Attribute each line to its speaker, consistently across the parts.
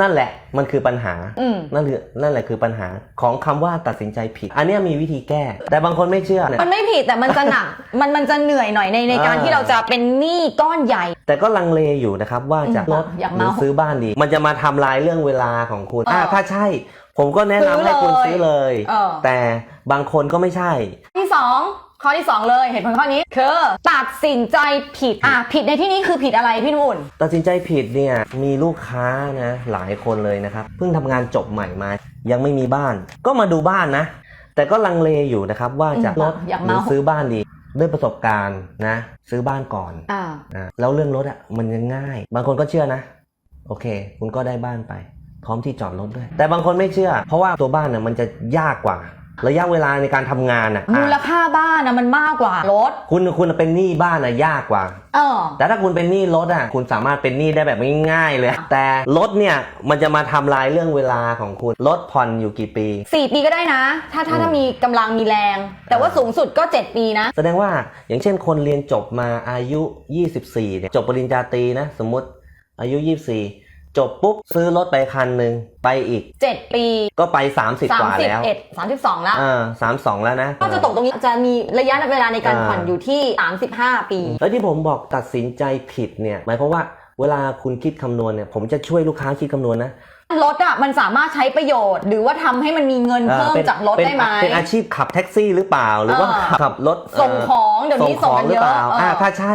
Speaker 1: นั่นแหละมันคือปัญหา
Speaker 2: อืม
Speaker 1: นั่นคือนั่นแหละคือปัญหาของคำว่าตัดสินใจผิด อันเนี้ยมีวิธีแก้ แต่บางคนไม่เชื่อเนี่ย
Speaker 2: มันไม่ผิดแต่มันจะหนัก มันมันจะเหนื่อยหน่อยในในการ
Speaker 1: อ่า
Speaker 2: ที่เราจะเป็นหนี้ก้อนใหญ่
Speaker 1: แต่ก็ลังเลอยู่นะครับว่าจะ
Speaker 2: อืม
Speaker 1: ลด
Speaker 2: อยาก
Speaker 1: หรือ
Speaker 2: เมา
Speaker 1: ซื้อบ้านดี มันจะมาทำลายเรื่องเวลาของคุณ
Speaker 2: เอออ่
Speaker 1: อ่าถ้าใช่ ผมก็แนะนำให้คุณ
Speaker 2: ซื้
Speaker 1: ซื้
Speaker 2: อ
Speaker 1: อ
Speaker 2: เล
Speaker 1: เลยย
Speaker 2: เออ
Speaker 1: แต่บางคนก็ไม่ใช่
Speaker 2: ที่สอง ข้อที่สองเลยเหตุผลข้อนี้คือตัดสินใจผิด อะ ผิดในที่นี้คือผิดอะไรพี่นุ่น
Speaker 1: ตัดสินใจผิดเนี่ยมีลูกค้านะหลายคนเลยนะครับเพิ่งทำงานจบใหม่มา ยังไม่มีบ้าน ก็มาดูบ้านนะ แต่ก็ลังเลอยู่นะครับว่าจะ
Speaker 2: อืม
Speaker 1: ลด
Speaker 2: อยาก
Speaker 1: หรือ
Speaker 2: เมา
Speaker 1: ซื้อบ้านดีด้วยประสบการณ์นะ ซื้อบ้านก่อน
Speaker 2: อ่า
Speaker 1: อะแล้วเรื่องรถอะมันยังง่าย บางคนก็เชื่อนะ โอเค คุณก็ได้บ้านไป พร้อมที่จอดรถด้วย แต่บางคนไม่เชื่อ เพราะว่าตัวบ้านเนี่ยมันจะยากกว่า ระยะเวลาในการทำงานอะ
Speaker 2: มูล
Speaker 1: อะ
Speaker 2: ค่าบ้านนะมันมากกว่ารถ
Speaker 1: คุณคุณเป็นหนี้บ้านอะยากกว่า
Speaker 2: เออ
Speaker 1: แต่ถ้าคุณเป็นหนี้รถอะคุณสามารถเป็นหนี้ได้แบบง่ายๆเลย แต่รถเนี่ยมันจะมาทำลายเรื่องเวลาของคุณรถผ่อนอยู่กี่ปี
Speaker 2: สี่ปีก็ได้นะ ถ้าถ้า
Speaker 1: อืม
Speaker 2: ถ้ามีกำลังมีแรง แต่ว่าสูงสุดก็เจ็ดปีนะ
Speaker 1: แสดงว่าอย่างเช่นคนเรียนจบมาอายุ 24เนี่ยจบปริญญาตรีนะ สมมติอายุ 24 จบปุ๊บซื้อรถไปคันหนึ่งไปอีก
Speaker 2: เจ็ดปี
Speaker 1: ก็ไป 30
Speaker 2: สาม
Speaker 1: กว่า
Speaker 2: สิบ
Speaker 1: แล้ว
Speaker 2: เอ็ดสามสิบสองละ
Speaker 1: เออสามสองแล้วนะ
Speaker 2: ก็จะตกตรงนี้จะมีระยะเวลาในการ
Speaker 1: อ่า
Speaker 2: ผ่อนอยู่ที่สามสิบห้าปี
Speaker 1: แล้วที่ผมบอกตัดสินใจผิดเนี่ยหมายความว่าเวลาคุณคิดคำนวณเนี่ยผมจะช่วยลูกค้าคิดคำนวณนะ
Speaker 2: รถอะมันสามารถใช้ประโยชน์ หรือว่าทำให้มันมีเงิน
Speaker 1: เออ
Speaker 2: เพิ่ม
Speaker 1: ป็น
Speaker 2: จากรถ
Speaker 1: เป็น
Speaker 2: ได้ไหม
Speaker 1: เป็นอาชีพขับแท็กซี่หรือเปล่า หรือว่า
Speaker 2: เออ
Speaker 1: ขับรถ
Speaker 2: ส่งของเดี๋ยวนี้ส่งกัน
Speaker 1: หรื
Speaker 2: เย
Speaker 1: เป
Speaker 2: อะ
Speaker 1: ล่า
Speaker 2: เอออ่
Speaker 1: อ่าถ้าใช่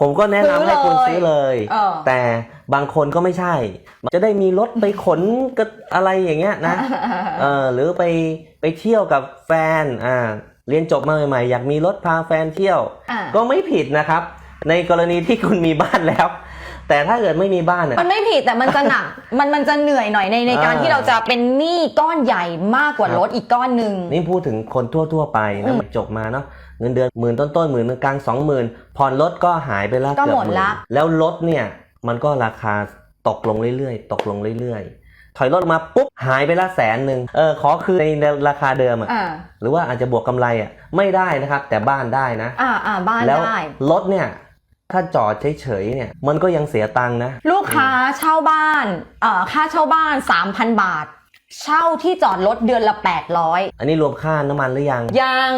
Speaker 1: ผมก็แนะนำให้คุณ
Speaker 2: ซื้
Speaker 1: ซื้
Speaker 2: อ
Speaker 1: อ
Speaker 2: เล
Speaker 1: เลยย
Speaker 2: เออ
Speaker 1: แต่ บางคนก็ไม่ใช่ จะได้มีรถไปขนกับอะไรอย่างเงี้ยนะเออหรือไปไปเที่ยวกับแฟนอ่าเรียนจบมาใหม่ๆอยากมีรถพาแฟนเที่ยว
Speaker 2: อ่า
Speaker 1: ก็ไม่ผิดนะครับ ในกรณีที่คุณมีบ้านแล้ว แต่ถ้าเกิดไม่มีบ้านเนี่ย
Speaker 2: มันไม่ผิดแต่มันจะหนักมันมันจะเหนื่อยหน่อยในในการ
Speaker 1: อ่า
Speaker 2: ที่เราจะเป็นหนี้ก้อนใหญ่มากกว่า
Speaker 1: ครับ
Speaker 2: รถอีกก้อนหนึ่ง
Speaker 1: นี่พูดถึงคนทั่ว ๆ ไป
Speaker 2: อื
Speaker 1: นะ
Speaker 2: ม
Speaker 1: มันจบมาเนาะเงินเดือนหมื่นต้นๆหมื่นกลางสองหมื่นผ่อนรถก็หายไปละ
Speaker 2: ก็
Speaker 1: เกือบ
Speaker 2: หมด
Speaker 1: หมื่น
Speaker 2: ละ
Speaker 1: แล้วรถเนี่ย มันก็ราคาตกลงเรื่อยๆ ตกลงเรื่อยๆ ถอยรถมาปุ๊บหายไปละแสนหนึ่งเออขอคืนในราคาเดิมอะ
Speaker 2: อ่า
Speaker 1: หรือว่าอาจจะบวกกำไรอะไม่ได้นะครับ แต่บ้านได้นะ
Speaker 2: อ่าอ่าบ้าน
Speaker 1: แล้ว
Speaker 2: ได้
Speaker 1: รถเนี่ย ถ้าจอดเฉยๆเนี่ย มันก็ยังเสียตังค์นะ
Speaker 2: ลูกค้าเช่าบ้านเอ่อค่าเช่าบ้าน 3,000 บาท เช่าที่จอดรถเดือนละ 800
Speaker 1: อันนี้รวมค่าน้ำมันหรือยัง
Speaker 2: ยัง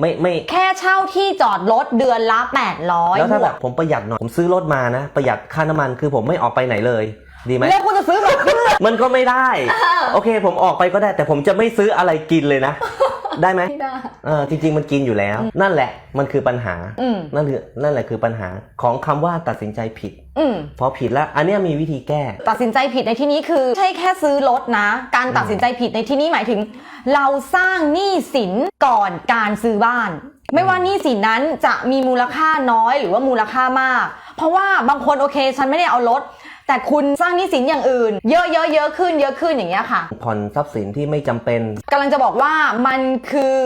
Speaker 1: ไม่ไม่
Speaker 2: แค่เช่าที่จอดรถเดือนละ 800
Speaker 1: แล้วถ้า
Speaker 2: บ
Speaker 1: แบ
Speaker 2: ว
Speaker 1: บ
Speaker 2: ก
Speaker 1: ผมประหยัดหน่อยผมซื้อรถมานะ ประหยัดค่าน้ำมันคือผมไม่ออกไปไหนเลย ดีไหม
Speaker 2: แล้วคุณจะซื้อแบบเพื่อ
Speaker 1: มันก็ไม่ได้ โอเค ผมออกไปก็ได้ แต่ผมจะไม่ซื้ออะไรกินเลยนะ ได้ไหม
Speaker 2: ไม่ได้
Speaker 1: เออจริง ๆ มันกินอยู่แล้ว นั่นแหละมันคือปัญหา
Speaker 2: อืม
Speaker 1: นั่นคือนั่นแหละคือปัญหาของคำว่าตัดสินใจผิด
Speaker 2: อืม
Speaker 1: พอผิดแล้ว อันเนี้ยมีวิธีแก้
Speaker 2: ตัดสินใจผิดในที่นี้คือไม่ใช่แค่ซื้อรถนะ การตัดสินใจผิดในที่นี้หมายถึง เราสร้างหนี้สินก่อนการซื้อบ้าน ไม่ว่าหนี้สินนั้นจะมีมูลค่าน้อยหรือว่ามูลค่ามาก เพราะว่าบางคนโอเค ฉันไม่ได้เอารถ แต่คุณสร้างหนี้สินอย่างอื่น เยอะเยอะเยอะขึ้นเยอะขึ้นอย่างเงี้ยค่ะ
Speaker 1: ผ่อนทรัพย์สินที่ไม่จำเป็น
Speaker 2: กำลังจะบอกว่ามันคือ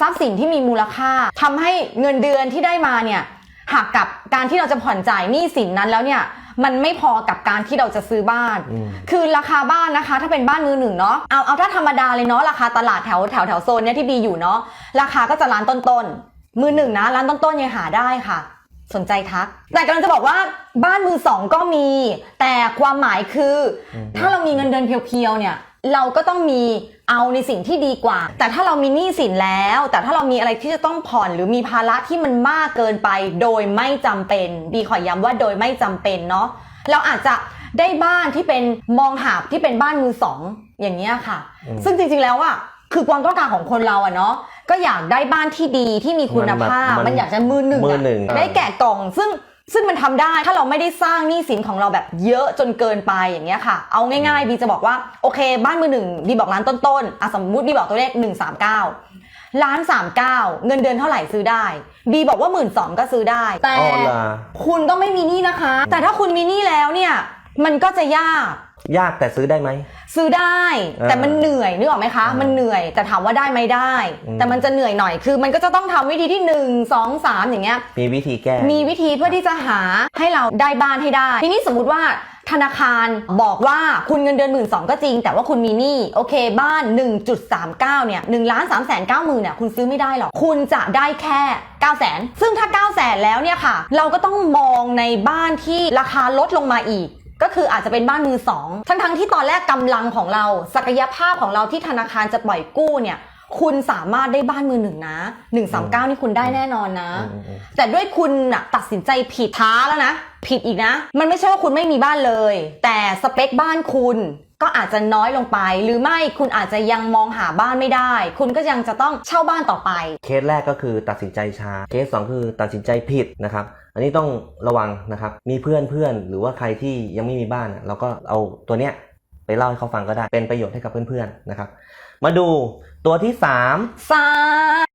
Speaker 2: ทรัพย์สินที่มีมูลค่าทำให้เงินเดือนที่ได้มาเนี่ยหักกับการที่เราจะผ่อนจ่ายหนี้สินนั้นแล้วเนี่ยมันไม่พอกับการที่เราจะซื้อบ้าน
Speaker 1: อืม
Speaker 2: คือราคาบ้านนะคะ ถ้าเป็นบ้านมือหนึ่งเนาะเอาเอาถ้าธรรมดาเลยเนาะราคาตลาดแถวแถวแถวโซนเนี่ยที่บีอยู่เนาะราคาก็จะร้านต้นๆมือหนึ่งนะร้านต้นๆยังหาได้ค่ะ สนใจทัก แต่กำลังจะบอกว่าบ้านมือสองก็มี แต่ความหมายคืออ
Speaker 1: ม
Speaker 2: ถ้าเรามีเงินเดือนเพียวๆเนี่ย เราก็ต้องมีเอาในสิ่งที่ดีกว่า แต่ถ้าเรามีหนี้สินแล้ว แต่ถ้าเรามีอะไรที่จะต้องผ่อนหรือมีภาระที่มันมากเกินไป โดยไม่จำเป็น บีขอย้ำว่าโดยไม่จำเป็นเนาะเราอาจจะได้บ้านที่เป็นมองหาบที่เป็นบ้านมือสองอย่างเงี้ยค่ะ
Speaker 1: อืม
Speaker 2: ซึ่งจริงๆแล้วอะ คือความต้องการของคนเราอะเนาะก็อยากได้บ้านที่ดีที่มีคุณภาพ
Speaker 1: มัน
Speaker 2: มันอยากจะมือหนึ่ง
Speaker 1: มือ
Speaker 2: อะ
Speaker 1: หนึ่ง
Speaker 2: ได้แกะกล่อง ซึ่งซึ่งมันทำได้ถ้าเราไม่ได้สร้างหนี้สินของเราแบบเยอะจนเกินไปอย่างเงี้ยค่ะ เอาง่ายๆบีจะบอกว่าโอเค บ้านมือหนึ่งบีบอกร้านต้นๆอะสมมุติบีบอกตัวเลข1 3 9ล้าน39 เงินเดือนเท่าไหร่ซื้อได้บีบอกว่าหมื่นสองก็ซื้อได้แต่
Speaker 1: อ๋อเหรอ
Speaker 2: คุณต้องไม่มีหนี้นะคะ แต่ถ้าคุณมีหนี้แล้วเนี่ย มันก็จะยาก
Speaker 1: ยากแต่ซื้อได้ไหม
Speaker 2: ซื้อได้
Speaker 1: เออ
Speaker 2: แต่มันเหนื่อยนึกออกไหมคะ
Speaker 1: อ่ามั
Speaker 2: มันเหนื่อยแต่ถามว่าได้ไหมได้
Speaker 1: อืม
Speaker 2: แต่มันจะเหนื่อยหน่อยคือ มันก็จะต้องทำวิธีที่หนึ่งสองสามอย่างเงี้ย
Speaker 1: มีวิธีแก้
Speaker 2: มีวิธีเพื่อที่จะหาให้เราได้บ้านให้ได้ ทีนี้สมมุติว่าธนาคารบอกว่าคุณเงินเดือนหมื่นสองก็จริง แต่ว่าคุณมีหนี้โอเคบ้าน 1.39 เนี่ย1ล้าน3แสน9หมื่นเนี่ยคุณซื้อไม่ได้หรอกคุณจะได้แค่9แสนซึ่งถ้า9แสนแล้วเนี่ยค่ะ เราก็ต้องมองในบ้านที่ราคาลดลงมาอีก ก็คืออาจจะเป็นบ้านมือสองทั้งทั้งๆที่ตอนแรกกำลังของเรา ศักยภาพของเราที่ธนาคารจะปล่อยกู้เนี่ยคุณสามารถได้บ้านมือหนึ่งนะ 139 นี่คุณได้แน่นอนนะ
Speaker 1: อืมอืม
Speaker 2: แต่ด้วยคุณน่ะตัดสินใจผิดท้าแล้วนะ ผิดอีกนะ มันไม่ใช่ว่าคุณไม่มีบ้านเลย แต่สเปคบ้านคุณ ก็อาจจะน้อยลงไป หรือไม่คุณอาจจะยังมองหาบ้านไม่ได้ คุณก็ยังจะต้องเช่าบ้านต่อไป
Speaker 1: เคสแรกก็คือตัดสินใจช้า เคสสองคือตัดสินใจผิดนะครับ อันนี้ต้องระวังนะครับ มีเพื่อนเพื่อนหรือว่าใครที่ยังไม่มีบ้านอะเราก็เอาตัวเนี้ยไปเล่าให้เขาฟังก็ได้ เป็นประโยชน์ให้กับเพื่อนๆนะครับ มาดูตัวที่สาม
Speaker 2: สาม